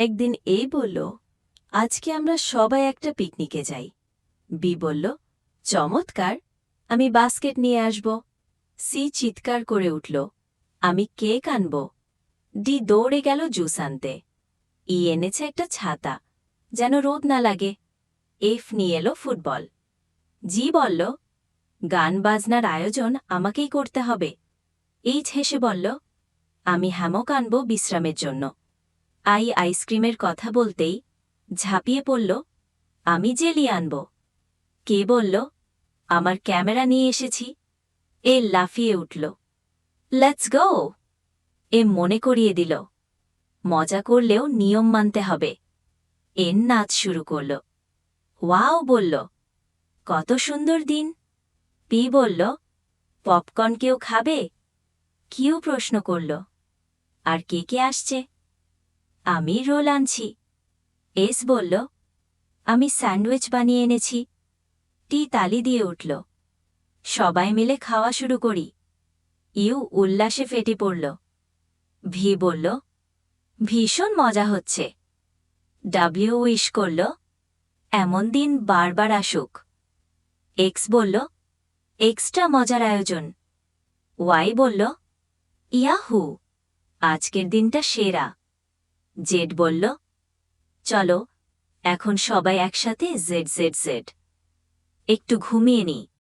একদিন এ বলল, আজকে আমরা সবাই একটা পিকনিকে যাই। বি বলল, চমৎকার, আমি বাস্কেট নিয়ে আসব। সি চিৎকার করে উঠল, আমি কেক আনব। ডি দৌড়ে গেল জুস আনতে। ই এনেছে একটা ছাতা, যেন রোদ না লাগে। এফ নিয়ে এলো ফুটবল। জি বলল, গান বাজনার আয়োজন আমাকেই করতে হবে। এইচ হেসে বলল, আমি হ্যামক আনব বিশ্রামের জন্য। আই আইসক্রিমের কথা বলতেই ঝাঁপিয়ে পড়ল, আমি জেলি আনব। কে বলল, আমার ক্যামেরা নিয়ে এসেছি। এ লাফিয়ে উঠল। Let's go! এ মনে করিয়ে দিল। মজা করলেও নিয়ম মানতে হবে। এন নাচ শুরু করল। ওয়াও! বলল। কত সুন্দর দিন। পি বলল, পপকর্ন কেউ খাবে? কিউ প্রশ্ন করল। আর কে কে আসছে? আমি রোল আনছি। এস বলল, আমি স্যান্ডউইচ বানিয়ে এনেছি। টি তালি দিয়ে উঠল। সবাই মিলে খাওয়া শুরু করি। ইউ উল্লাসে ফেটে পড়ল। ভি বলল, ভীষণ মজা হচ্ছে। ডাব্লিউ উইশ করল, এমন দিন বারবার আসুক। এক্স বলল, এক্সট্রা মজার আয়োজন। ওয়াই বলল, ইয়াহু, আজকের দিনটা সেরা। জেড বলল চলো এখন সবাই একসাথে জেড জেড জেড। একটু ঘুমিয়ে নিই